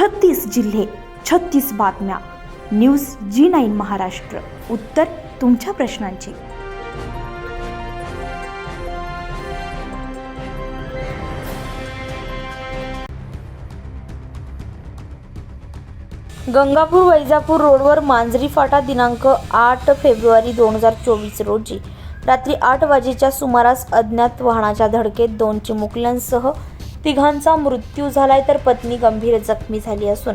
छत्तीस जिल्हे छत्तीस बातम्या. News G nine Maharashtra. उत्तर तुमच्या प्रश्नांची. गंगापूर वैजापूर रोडवर मांजरी फाटा दिनांक आठ फेब्रुवारी दोन हजार चोवीस रोजी. रात्री आठ वाजेच्या सुमारास अज्ञात वाहनाच्या धडकेत दोन चिमुकल्यांसह तिघांचा मृत्यू झालाय तर पत्नी गंभीर जखमी झाली असून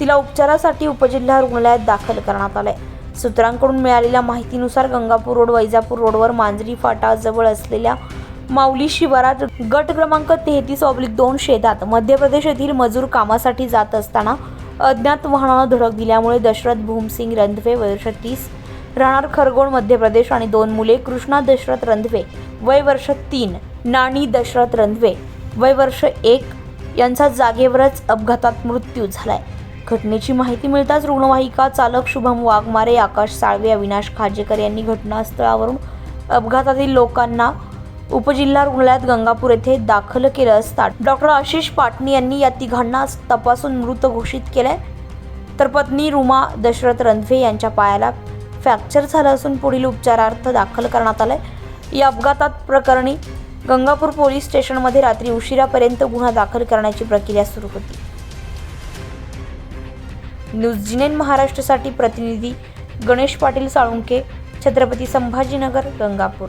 तिला उपचारासाठी उपजिल्हा रुग्णालयात दाखल करण्यात आलंय. सूत्रांकडून मिळालेल्या माहितीनुसार गंगापूर रोड वैजापूर रोडवर मांजरी फाटा जवळ असलेल्या माऊली शिवारात गट क्रमांक तेहतीस ऑब्लिक दोन शेतात मध्य प्रदेश येथील मजूर कामासाठी जात असताना अज्ञात वाहनानं धडक दिल्यामुळे दशरथ भूमसिंग रंधवे वर्ष तीस राहणार खरगोण मध्य प्रदेश आणि दोन मुले कृष्णा दशरथ रंधवे वय वर्ष तीन नाणी दशरथ रंधवे वय वर्ष एक यांचा जागेवरच अपघातात मृत्यू झालाय. घटनेची माहिती मिळताच रुग्णवाहिका चालक शुभम वाघमारे आकाश साळवे अविनाश खाजेकर यांनी घटनास्थळावरून अपघातातील लोकांना उपजिल्हा रुग्णालयात गंगापूर येथे दाखल केलं असता डॉक्टर आशिष पाटणी यांनी या तिघांना तपासून मृत घोषित केलंय. तर पत्नी रुमा दशरथ रंधवे यांच्या पायाला फ्रॅक्चर झालं असून पुढील उपचारार्थ दाखल करण्यात आलंय. या अपघातात प्रकरणी गंगापूर पोलीस स्टेशनमध्ये रात्री उशिरापर्यंत गुन्हा दाखल करण्याची प्रक्रिया सुरू होती. न्यूज जिनेन महाराष्ट्रासाठी प्रतिनिधी गणेश पाटील साळुंके छत्रपती संभाजीनगर गंगापूर.